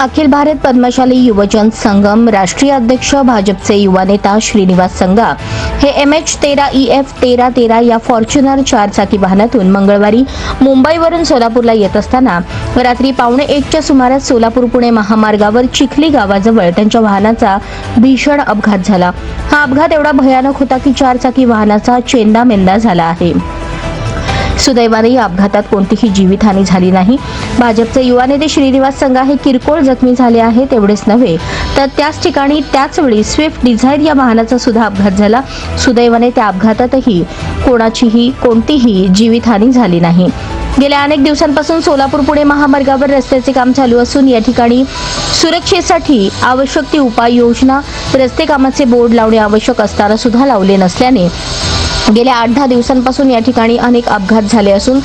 अखिल भारत पद्मशाली युवजन संगम राष्ट्रीय अध्यक्ष भाजपचे युवा नेता श्रीनिवास संगा. हे एम एच तेरा ई एफ तेरा तेरा या फॉर्च्युनर चारचाकी वाहनातून मंगळवारी मुंबईवरून सोलापूरला येत असताना रात्री पावणे एकच्या सुमारास सोलापूर पुणे महामार्गावर चिखली गावाजवळ त्यांच्या वाहनाचा भीषण अपघात झाला. हा अपघात एवढा भयानक होता की चारचाकी वाहनाचा चेंदामेंदा झाला आहे. सुदैवाने या अपघातात कोणतीही जीवितहानी झाली नाही. भाजपचे युवा नेते श्रीनिवास संघा हे किरकोळ जखमी झाले आहेत एवढेच नव्हे तर त्याच ठिकाणी त्याच वेळी स्विफ्ट डिझायर या वाहनाचा सुद्धा अपघात झाला. सुदैवाने त्या अपघातातही कोणाचीही कोणतीही जीवितहानी झाली नाही. गेल्या अनेक दिवसांपासून सोलापूर पुणे महामार्गावर रस्त्याचे काम चालू असून या ठिकाणी सुरक्षेसाठी आवश्यक ती उपाययोजना रस्ते कामाचे बोर्ड लावणे आवश्यक असताना सुद्धा लावले नसल्याने गेल्या आठ दहा दिवसांपासून या ठिकाणी अनेक अपघात झाले असून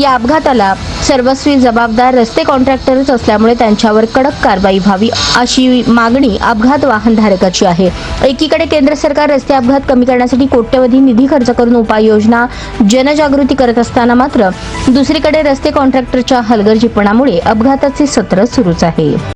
या अपघाताला सर्वस्वी जबाबदार रस्ते कॉन्ट्रॅक्टरच असल्यामुळे त्यांच्यावर कडक कारवाई व्हावी अशी मागणी अपघात वाहनधारकाची आहे. एकीकडे केंद्र सरकार रस्ते अपघात कमी करण्यासाठी कोट्यवधी निधी खर्च करून उपाययोजना जनजागृती करत असताना मात्र दुसरीकडे रस्ते कॉन्ट्रॅक्टरच्या हलगर्जीपणामुळे अपघाताचे सत्र सुरूच आहे.